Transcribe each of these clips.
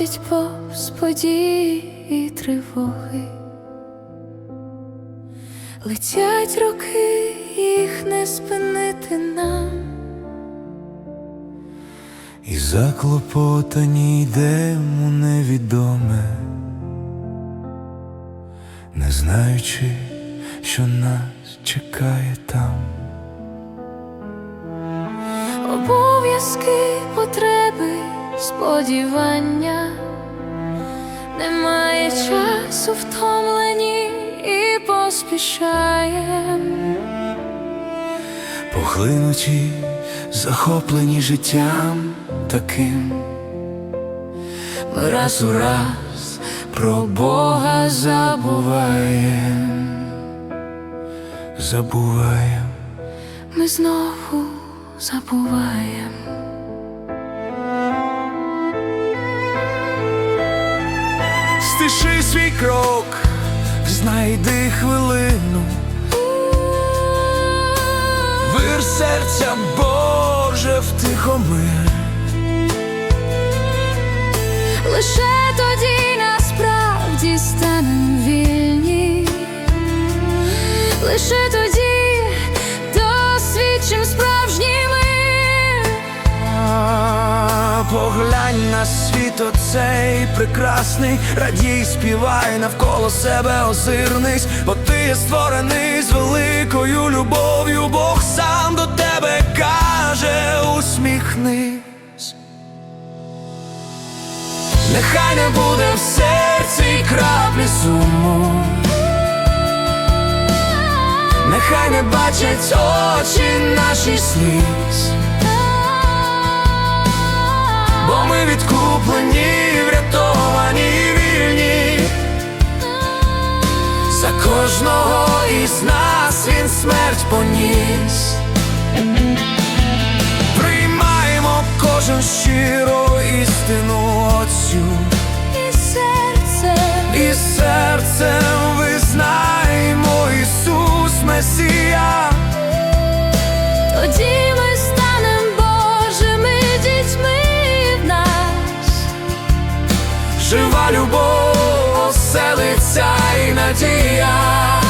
проходить повз події і тривоги. Летять роки, їх не спинити нам. І заклопотані йдемо у невідоме, не знаючи, що нас чекає там. Обов'язки, потреби, сподівання, немає часу втомлені і поспішаєм. Поглинуті, захоплені життям таким, ми раз у раз про Бога забуваєм, забуваєм. Ми знову забуваєм. Стиши свій крок, знайди хвилину, вир серця Боже втихомир. Лише Поглянь на світ оцей прекрасний, радій, співай навколо себе озирнись, бо ти є створений з великою любов'ю, Бог сам до тебе каже, усміхнись. Нехай не буде в серці краплі суму, нехай не бачать очі наші сліз. Бо ми відкуплені, врятовані, вільні. За кожного із нас він смерть поніс. Любов, оселиться і надія.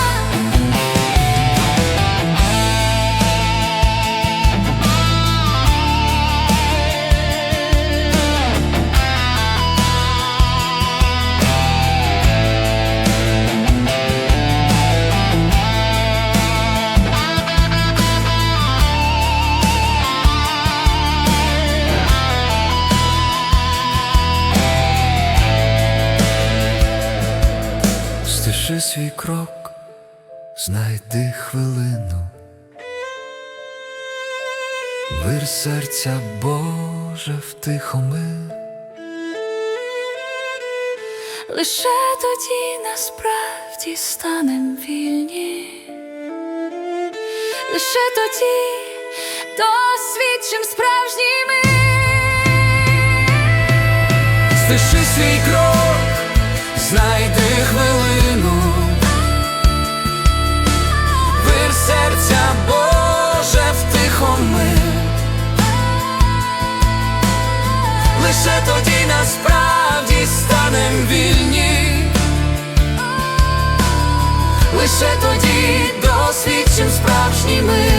Свій крок, знайди хвилину. Вир серця Боже втихомир. Лише тоді насправді станем вільні, лише тоді досвідчим справжній мир. Стиши свій крок, знайди хвилину. Лише тоді насправді станем вільні. Лише тоді досвідчим справжній мир.